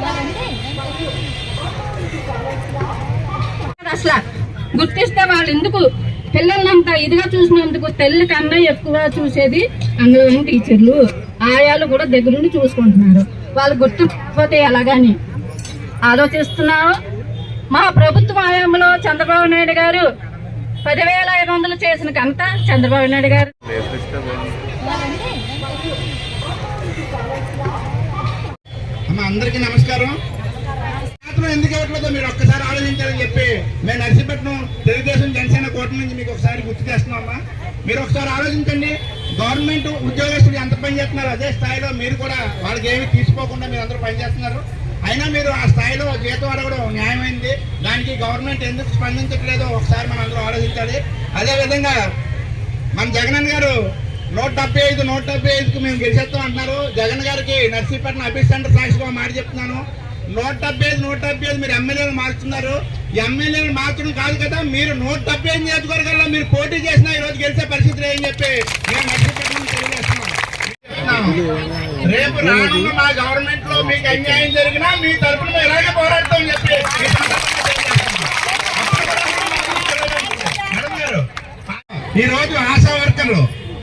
బాగుంది అసలు గుర్తిస్తే వాళ్ళు ఎందుకు పిల్లలంతా ఇదిగా చూసినందుకు తల్లి కన్నా ఎక్కువ చూసేది అంగన్వాడీ టీచర్లు? ఆయాలు కూడా దగ్గరుండి చూసుకుంటున్నారు. వాళ్ళు గుర్తుపోతే ఎలాగని? ఆలోచిస్తున్నావు? మా ప్రభుత్వ హయాంలో చంద్రబాబు నాయుడు గారు పదివేల ఐదు వందలు చేసిన కంత చంద్రబాబు నాయుడు గారు. అందరికీ నమస్కారం. మాత్రం ఎందుకు ఇవ్వట్లేదో మీరు ఒక్కసారి ఆలోచించాలని చెప్పి మేము నర్సీపట్నం తెలుగుదేశం జనసేన కూటమి నుంచి మీకు ఒకసారి గుర్తు చేస్తున్నామా మీరు ఒకసారి ఆలోచించండి. గవర్నమెంట్ ఉద్యోగస్తులు ఎంత పని చేస్తున్నారు అదే స్థాయిలో మీరు కూడా వాళ్ళకి ఏమి తీసుకోకుండా మీరు అందరూ పనిచేస్తున్నారు అయినా మీరు ఆ స్థాయిలో జీతం అడగడం న్యాయమైంది. దానికి గవర్నమెంట్ ఎందుకు స్పందించట్లేదో ఒకసారి మనం అందరూ ఆలోచించాలి. అదేవిధంగా మన జగనన్న నూట డెబ్బై ఐదు నూట డెబ్బై ఐదుకు మేము గెలిచేస్తాం అంటున్నారు. జగన్ గారికి నర్సీపట్నం అభిష్ సెంటర్ సాక్షిగా మాట చెప్తున్నాను. నూట డెబ్బై ఐదు నూట డెబ్బై ఐదు మీరు ఎమ్మెల్యేలు మార్చుతున్నారు. ఎమ్మెల్యేలు మార్చడం కాదు కదా మీరు నూట డెబ్బై ఐదు నియోజకవర్గాల్లో మీరు పోటీ చేసినా ఈ రోజు గెలిచే పరిస్థితి ఏం చెప్పి మేము నర్సీపట్నం తెలియజేస్తున్నాం. రేపు రానున్న మా గవర్నమెంట్లో మీకు అన్యాయం జరిగినా మీ తరపున మేము ఇలాగే పోరాడతాం చెప్పి ఈ రోజు ఆశా వర్కర్లు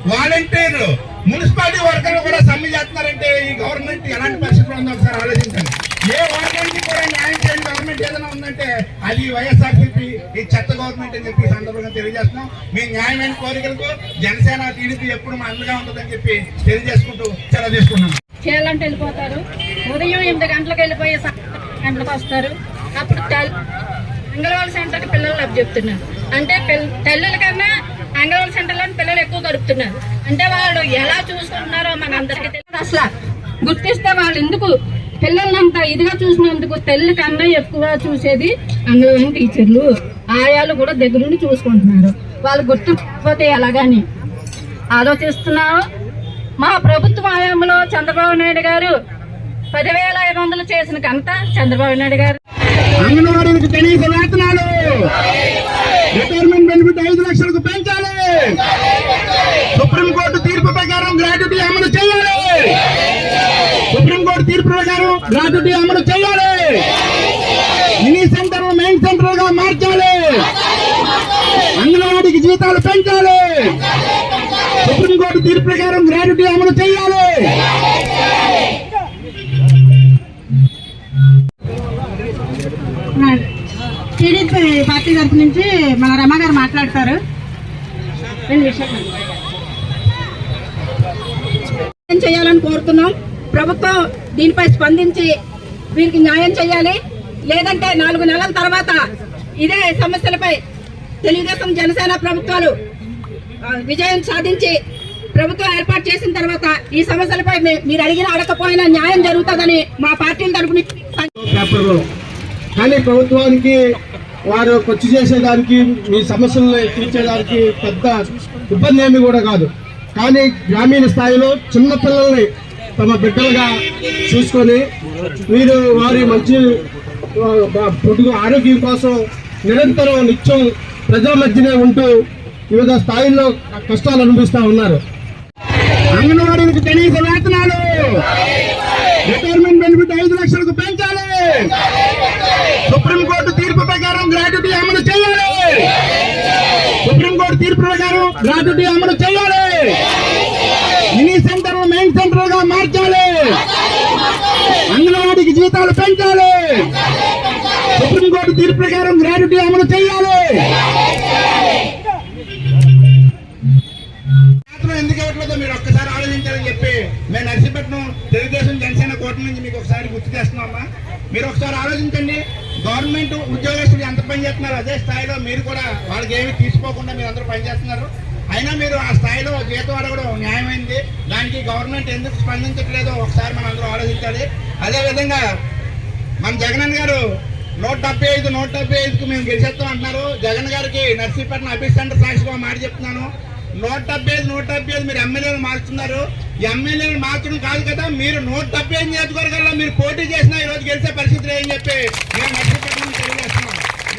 వాలంటీర్లు మున్సిపాలిటీ వర్కర్లు కూడా సమ్మె చేస్తున్నారంటే ఈ గవర్నమెంట్ ఎలాంటి పరిస్థితులు ఉందో ఒకసారి ఆలోచించండి. ఏ వర్గానికి కూడా న్యాయం చేయని గవర్నమెంట్ ఏదైనా ఉందంటే అది వైఎస్ఆర్సీపీ ఈ చెత్త గవర్నమెంట్ అని చెప్పి సందర్భంగా తెలియజేస్తున్నాం. మీ న్యాయమైన కోరికలకు జనసేన టీడీపీ ఎప్పుడు మా అండగా ఉంటుందని చెప్పి తెలియజేసుకుంటూ సెలవు తీసుకున్నాం చేయాలంటే వెళ్ళిపోతారు. ఉదయం ఎనిమిది గంటలకు వెళ్ళిపోయి గంటలకు వస్తారు. అప్పుడు తెల్- అంగన్వాడీ సెంటర్కి పిల్లలు అప్పు చెప్తున్నారు. అంటే పిల్ల- తల్లుల కన్నా అంగన్వాడీ సెంటర్లోని పిల్లలు ఎక్కువ గడుపుతున్నారు. అంటే వాళ్ళు ఎలా చూసుకుంటున్నారో మన అందరికీ తెలియదు అసలు గుర్తిస్తే వాళ్ళు ఎందుకు పిల్లలంతా ఇదిగా చూసినందుకు తల్లి కన్నా ఎక్కువ చూసేది అంగన్వాడీ టీచర్లు. ఆయాలు కూడా దగ్గరుండి చూసుకుంటున్నారు. వాళ్ళు గుర్తుపోతే ఎలాగని? ఆలోచిస్తున్నావు? మా ప్రభుత్వ హయాంలో చంద్రబాబు నాయుడు గారు పదివేల ఐదు వందలు చేసిన ఘనత చంద్రబాబు నాయుడు గారు. అంగన్వాడీలకు కనీస వేతనాలు. రిటైర్మెంట్ బెనిఫిట్ ఐదు లక్షలకు పెంచాలి సుప్రీంకోర్టు తీర్పు ప్రకారం గ్రాట్యుటీ అమలు చేయాలి సుప్రీంకోర్టు తీర్పు ప్రకారం గ్రాట్యుటీ అమలు చేయాలి. మినీ సెంటర్ మెయిన్ సెంటర్గా మార్చాలి. అంగన్వాడికి జీతాలు పెంచాలి. సుప్రీంకోర్టు తీర్పు ప్రకారం గ్రాట్యుటీ అమలు చేయాలి. టీడీపీ పార్టీ తరఫు నుంచి మన రమ గారు మాట్లాడతారు. చేయాలని కోరుతున్నాం? ప్రభుత్వం దీనిపై స్పందించి వీరికి న్యాయం చేయాలి. లేదంటే నాలుగు నెలల తర్వాత ఇదే సమస్యలపై తెలుగుదేశం జనసేన ప్రభుత్వాలు విజయం సాధించి ప్రభుత్వం ఏర్పాటు చేసిన తర్వాత ఈ సమస్యలపై మీరు అడిగిన అడగకపోయినా న్యాయం జరుగుతుందని మా పార్టీల తరఫున కానీ ప్రభుత్వానికి వారు ఖర్చు చేసేదానికి మీ సమస్యలను తీర్చేదానికి పెద్ద ఇబ్బంది ఏమి కూడా కాదు. కానీ గ్రామీణ స్థాయిలో చిన్నపిల్లల్ని తమ బిడ్డలుగా చూసుకొని వీరు వారి మంచి పొడుగు ఆరోగ్యం కోసం నిరంతరం నిత్యం ప్రజల మధ్యనే ఉంటూ వివిధ స్థాయిల్లో కష్టాలు అనుభవిస్తూ ఉన్నారు. అంగన్వాడీలకు కనీస వేతనాలు! రిటైర్మెంట్ బెనిఫిట్ ఐదు లక్షలకు పెంచాలి! సుప్రీంకోర్టు తీర్పు ప్రకారం గ్రాట్యుటీ అమలు చేయాలి! సుప్రీంకోర్టు తీర్పు ప్రకారం గ్రాట్యుటీ అమలు చేయాలి మినీ సెంటర్ మెయిన్ సెంటర్గా మార్చాలి అంగన్వాడీకి జీతాలు పెంచాలి. సుప్రీంకోర్టు తీర్పు ప్రకారం గ్రాడ్యుటీ అమలు చేయాలి. ఎందుకు ఇవ్వట్లేదో? మీరు ఒక్కసారి ఆలోచించాలని చెప్పి మేము నర్సీపట్నం తెలుగుదేశం జనసేన కోర్టు నుంచి మీకు ఒకసారి గుర్తు చేస్తున్నామా మీరు ఒకసారి ఆలోచించండి. గవర్నమెంట్ ఉద్యోగస్తులు ఎంత పని చేస్తున్నారు అదే స్థాయిలో మీరు కూడా వాళ్ళకి ఏమి తీసుకోకుండా మీరు అందరూ పనిచేస్తున్నారు అయినా మీరు ఆ స్థాయిలో జీతం అడగడం న్యాయమైంది. దానికి గవర్నమెంట్ ఎందుకు స్పందించట్లేదో ఒకసారి మనం అందరూ ఆలోచించాలి. అదేవిధంగా మన జగనన్న గారు నూట డెబ్బై ఐదు నూట డెబ్బై ఐదుకు మేము గెలిచేస్తాం అంటున్నారు. జగన్ గారికి నర్సీపట్నం అభిస్ సెంటర్ సాక్షిగా మాట చెప్తున్నాను. నూట డెబ్బై ఐదు నూట డెబ్బై ఐదు మీరు ఎమ్మెల్యేలు మార్చుతున్నారు. ఎమ్మెల్యేలు మార్చడం కాదు కదా మీరు నూట డెబ్బై ఐదు నియోజకవర్గాల్లో మీరు పోటీ చేసినా ఈ రోజు గెలిచే పరిస్థితి లేదని చెప్పి? మేము